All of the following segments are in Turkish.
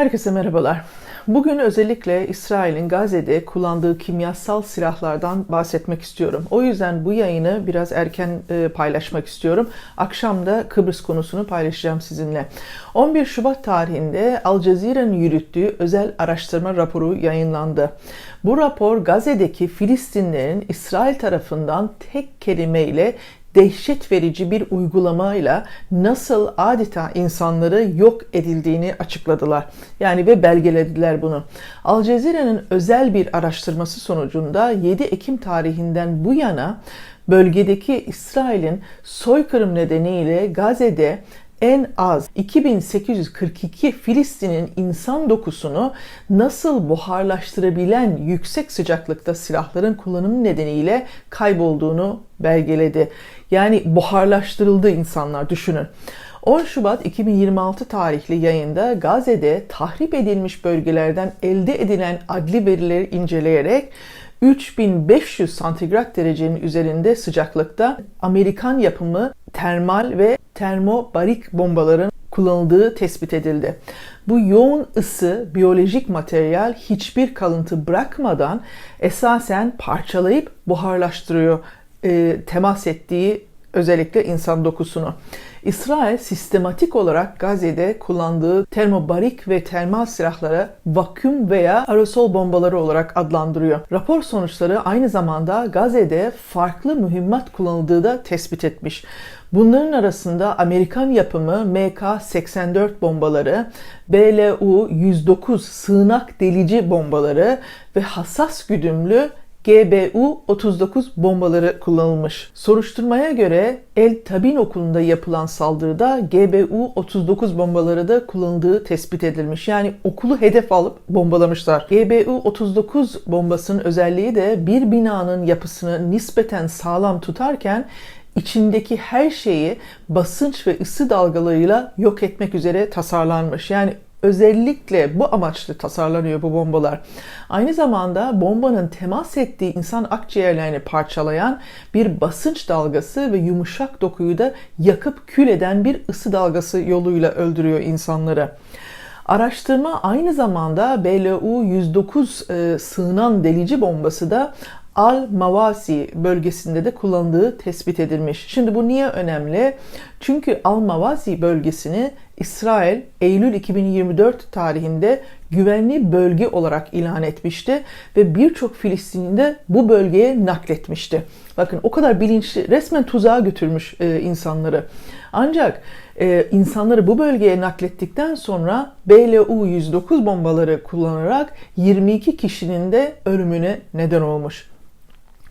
Herkese merhabalar. Bugün özellikle İsrail'in Gazze'de kullandığı kimyasal silahlardan bahsetmek istiyorum. O yüzden bu yayını biraz erken e, paylaşmak istiyorum. Akşam da Kıbrıs konusunu paylaşacağım sizinle. 11 Şubat tarihinde Al Cezire'nin yürüttüğü özel araştırma raporu yayınlandı. Bu rapor Gazze'deki Filistinlerin İsrail tarafından tek kelimeyle dehşet verici bir uygulamayla nasıl adeta insanları yok edildiğini açıkladılar. Yani ve belgelediler bunu. Al Cezire'nin özel bir araştırması sonucunda 7 Ekim tarihinden bu yana bölgedeki İsrail'in soykırım nedeniyle Gazze'de en az 2842 Filistin'in insan dokusunu nasıl buharlaştırabilen yüksek sıcaklıkta silahların kullanımı nedeniyle kaybolduğunu belgeledi. Yani buharlaştırıldı insanlar düşünün. 10 Şubat 2026 tarihli yayında Gazze'de tahrip edilmiş bölgelerden elde edilen adli verileri inceleyerek 3500 santigrat derecenin üzerinde sıcaklıkta Amerikan yapımı termal ve termobarik bombaların kullanıldığı tespit edildi. Bu yoğun ısı biyolojik materyal hiçbir kalıntı bırakmadan esasen parçalayıp buharlaştırıyor e, temas ettiği özellikle insan dokusunu. İsrail sistematik olarak Gazze'de kullandığı termobarik ve termal silahlara vaküm veya aerosol bombaları olarak adlandırıyor. Rapor sonuçları aynı zamanda Gazze'de farklı mühimmat kullanıldığı da tespit etmiş. Bunların arasında Amerikan yapımı MK-84 bombaları, BLU-109 sığınak delici bombaları ve hassas güdümlü GBU-39 bombaları kullanılmış. Soruşturmaya göre El Tabin okulunda yapılan saldırıda GBU-39 bombaları da kullanıldığı tespit edilmiş. Yani okulu hedef alıp bombalamışlar. GBU-39 bombasının özelliği de bir binanın yapısını nispeten sağlam tutarken içindeki her şeyi basınç ve ısı dalgalarıyla yok etmek üzere tasarlanmış. Yani özellikle bu amaçlı tasarlanıyor bu bombalar. Aynı zamanda bombanın temas ettiği insan akciğerlerini parçalayan bir basınç dalgası ve yumuşak dokuyu da yakıp kül eden bir ısı dalgası yoluyla öldürüyor insanları. Araştırma aynı zamanda BLU-109 e, sığınan delici bombası da Al-Mavasi bölgesinde de kullanıldığı tespit edilmiş. Şimdi bu niye önemli? Çünkü Al-Mavasi bölgesini İsrail Eylül 2024 tarihinde güvenli bölge olarak ilan etmişti ve birçok Filistinli de bu bölgeye nakletmişti. Bakın o kadar bilinçli, resmen tuzağa götürmüş e, insanları. Ancak e, insanları bu bölgeye naklettikten sonra BLU-109 bombaları kullanarak 22 kişinin de ölümüne neden olmuş.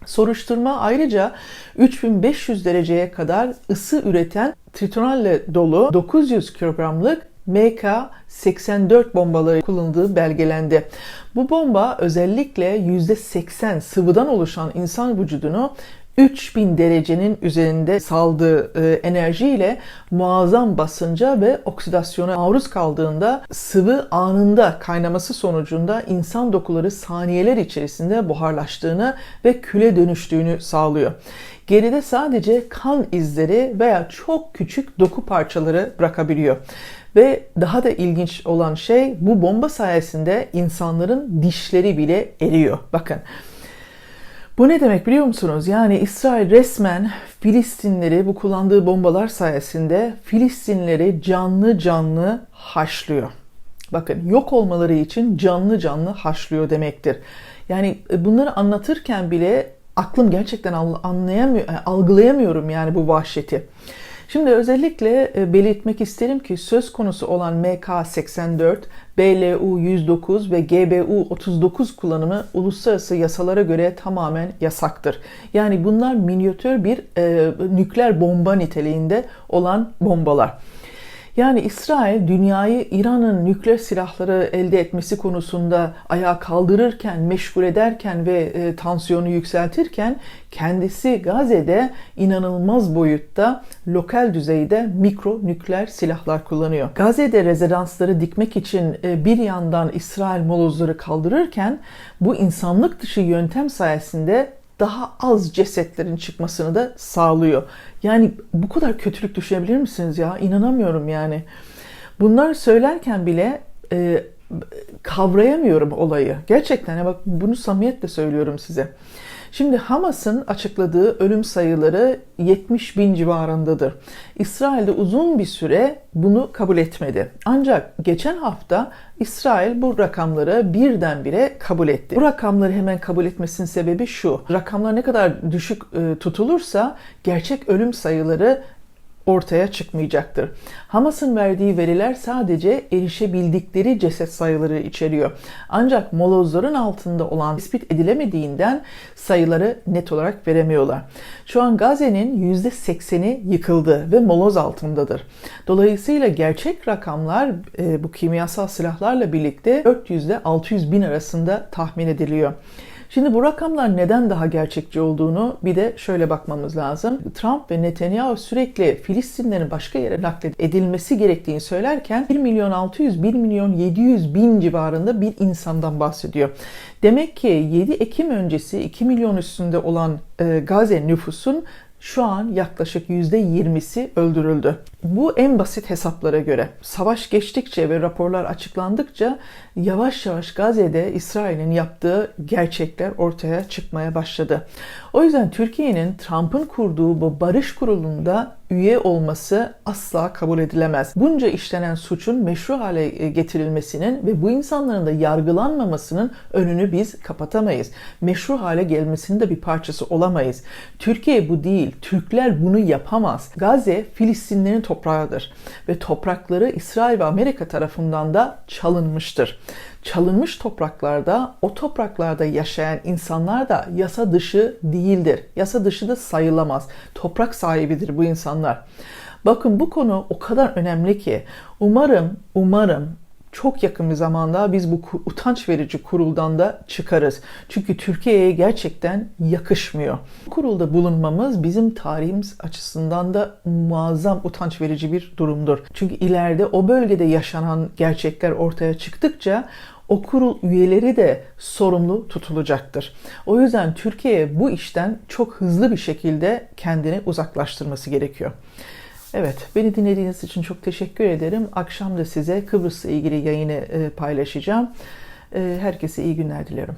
Soruşturma ayrıca 3500 dereceye kadar ısı üreten tritonalle dolu 900 kilogramlık MK-84 bombaları kullanıldığı belgelendi. Bu bomba özellikle %80 sıvıdan oluşan insan vücudunu 3000 derecenin üzerinde saldığı e, enerjiyle muazzam basınca ve oksidasyona maruz kaldığında sıvı anında kaynaması sonucunda insan dokuları saniyeler içerisinde buharlaştığını ve küle dönüştüğünü sağlıyor. Geride sadece kan izleri veya çok küçük doku parçaları bırakabiliyor. Ve daha da ilginç olan şey bu bomba sayesinde insanların dişleri bile eriyor. Bakın bu ne demek biliyor musunuz? Yani İsrail resmen Filistinleri bu kullandığı bombalar sayesinde Filistinleri canlı canlı haşlıyor. Bakın yok olmaları için canlı canlı haşlıyor demektir. Yani e, bunları anlatırken bile aklım gerçekten anlayamıyor, e, algılayamıyorum yani bu vahşeti. Şimdi özellikle e, belirtmek isterim ki söz konusu olan MK84, BLU-109 ve GBU-39 kullanımı uluslararası yasalara göre tamamen yasaktır. Yani bunlar minyatür bir e, nükleer bomba niteliğinde olan bombalar. Yani İsrail dünyayı İran'ın nükleer silahları elde etmesi konusunda ayağa kaldırırken, meşgul ederken ve e, tansiyonu yükseltirken kendisi Gazze'de inanılmaz boyutta lokal düzeyde mikro nükleer silahlar kullanıyor. Gazze'de rezidansları dikmek için e, bir yandan İsrail molozları kaldırırken bu insanlık dışı yöntem sayesinde daha az cesetlerin çıkmasını da sağlıyor. Yani bu kadar kötülük düşünebilir misiniz ya? İnanamıyorum yani. Bunlar söylerken bile e, kavrayamıyorum olayı. Gerçekten ya bak bunu samimiyetle söylüyorum size. Şimdi Hamas'ın açıkladığı ölüm sayıları 70 bin civarındadır. İsrail'de uzun bir süre bunu kabul etmedi. Ancak geçen hafta İsrail bu rakamları birdenbire kabul etti. Bu rakamları hemen kabul etmesinin sebebi şu. Rakamlar ne kadar düşük e, tutulursa gerçek ölüm sayıları ortaya çıkmayacaktır. Hamas'ın verdiği veriler sadece erişebildikleri ceset sayıları içeriyor. Ancak molozların altında olan tespit edilemediğinden sayıları net olarak veremiyorlar. Şu an Gazze'nin %80'i yıkıldı ve moloz altındadır. Dolayısıyla gerçek rakamlar e, bu kimyasal silahlarla birlikte 400 ile 600 bin arasında tahmin ediliyor. Şimdi bu rakamlar neden daha gerçekçi olduğunu bir de şöyle bakmamız lazım. Trump ve Netanyahu sürekli Filistinlerin başka yere nakledilmesi gerektiğini söylerken 1 milyon 600, 1 milyon 700 bin civarında bir insandan bahsediyor. Demek ki 7 Ekim öncesi 2 milyon üstünde olan e, Gazze nüfusun şu an yaklaşık %20'si öldürüldü. Bu en basit hesaplara göre. Savaş geçtikçe ve raporlar açıklandıkça yavaş yavaş Gazze'de İsrail'in yaptığı gerçekler ortaya çıkmaya başladı. O yüzden Türkiye'nin Trump'ın kurduğu bu barış kurulunda üye olması asla kabul edilemez. Bunca işlenen suçun meşru hale getirilmesinin ve bu insanların da yargılanmamasının önünü biz kapatamayız. Meşru hale gelmesinin de bir parçası olamayız. Türkiye bu değil. Türkler bunu yapamaz. Gazze Filistinlerin toprağıdır ve toprakları İsrail ve Amerika tarafından da çalınmıştır. Çalınmış topraklarda o topraklarda yaşayan insanlar da yasa dışı değildir. Yasa dışı da sayılamaz. Toprak sahibidir bu insanlar. Bakın bu konu o kadar önemli ki umarım umarım çok yakın bir zamanda biz bu utanç verici kuruldan da çıkarız. Çünkü Türkiye'ye gerçekten yakışmıyor. Bu kurulda bulunmamız bizim tarihimiz açısından da muazzam utanç verici bir durumdur. Çünkü ileride o bölgede yaşanan gerçekler ortaya çıktıkça o kurul üyeleri de sorumlu tutulacaktır. O yüzden Türkiye bu işten çok hızlı bir şekilde kendini uzaklaştırması gerekiyor. Evet, beni dinlediğiniz için çok teşekkür ederim. Akşam da size Kıbrıs'la ilgili yayını paylaşacağım. Herkese iyi günler diliyorum.